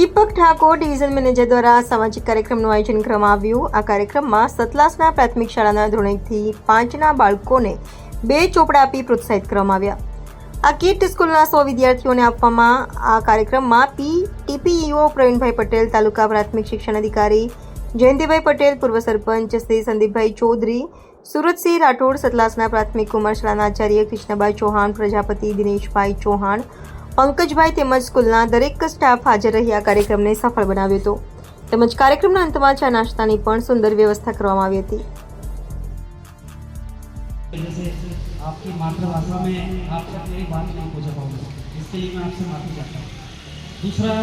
દીપક Thakor division manager દ્વારા સામાજિક કાર્યક્રમનું આયોજન કરવામાં આવ્યું. આ કાર્યક્રમમાં સતલાસના પ્રાથમિક શાળાના ધોરણ પાંચના બાળકોને બે ચોપડા આપી પ્રોત્સાહિત કરવામાં આવ્યા. આ કીટ સ્કૂલના સો વિદ્યાર્થીઓને આપવામાં આ કાર્યક્રમમાં પી, ટીપીઈઓ પ્રવીણભાઈ પટેલ, તાલુકા પ્રાથમિક શિક્ષણ અધિકારી જયંતિભાઈ પટેલ, પૂર્વ સરપંચ શ્રી સંદીપભાઈ ચૌધરી, સુરતસિંહ રાઠોડ, સતલાસના પ્રાથમિક કુમાર શાળાના આચાર્ય કૃષ્ણભાઈ ચૌહાણ, પ્રજાપતિ દિનેશભાઈ ચૌહાણ પંકજભાઈ તેમજ સ્કૂલના દરેક સ્ટાફ હાજર રહી આ કાર્યક્રમને સફળ બનાવ્યો હતો તેમજ કાર્યક્રમના અંતમાં ચા નાસ્તાની પણ સુંદર વ્યવસ્થા કરવામાં આવી હતી जैसे आपकी मातृभाषा में आपसे मेरी बात नहीं पूछ पाऊंगा इसके लिए मैं आपसे माफी चाहता हूँ दूसरा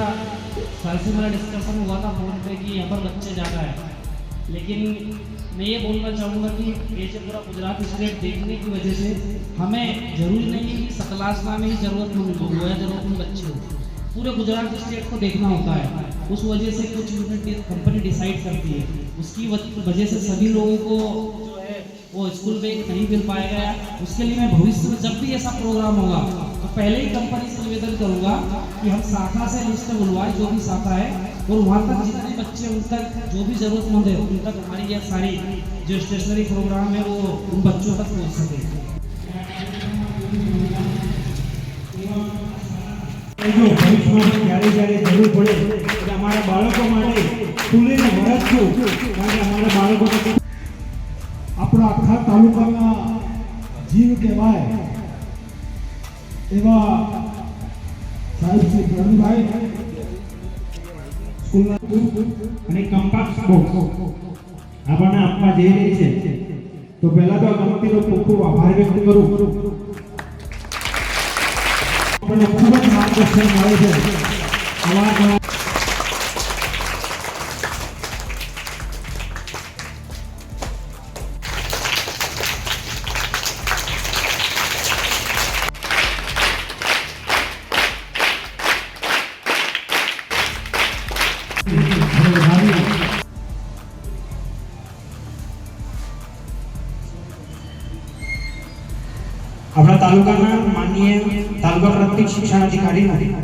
सर से मेरा डिस्कशन हुआ था फोन पे कि यहाँ पर बच्चे ज़्यादा हैं लेकिन मैं ये बोलना चाहूँगा कि ये जो पूरा गुजरात स्टेट देखने की वजह से हमें ज़रूरी नहीं है कि सकलासना में ही ज़रूरतमंद लोग हो या ज़रूरतमंद बच्चे हो पूरे गुजरात स्टेट को देखना होता है। उस वजह से कुछ यूनिट कंपनी डिसाइड करती है। उसकी वजह से सभी लोगों को वो स्कूल बैग नहीं मिल पाएगा उसके लिए मैं भविष्य में जब भी ऐसा प्रोग्राम होगा तो पहले ही कंपनी से निवेदन करूंगा कि हम शाखा से लिस्ट बुलवाए जो भी शाखा है और वहाँ तक जितने बच्चे उन तक जो भी जरूरतमंद है उन तक हमारी यह सारी जो स्टेशनरी प्रोग्राम है वो उन बच्चों तक पहुँच सके જો ભવિષ્યમાં ક્યારે જ્યારે જરૂર પડે એટલે અમારા બાળકો માટે ખુલીને મદદ છું કારણ કે અમારા તાલુકાના જીવ કહેવાય એવા સાહેબ શ્રી પ્રવીણભાઈ અને કંપાસ આપણને આપવા જઈ રહી છે. તો પહેલા તો આ કંપનીનો ખૂબ ખૂબ આભાર વ્યક્ત કરું. આપણને ખૂબ જ માર્ગદર્શન મળે છે. અવારનવાર આપણા તાલુકાના માનનીય તાલુકા પ્રાથમિક શિક્ષણ અધિકારીનું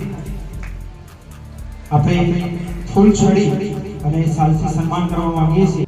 આપણે ફૂલ છડી અને સાલથી સન્માન કરવા માંગીએ છીએ.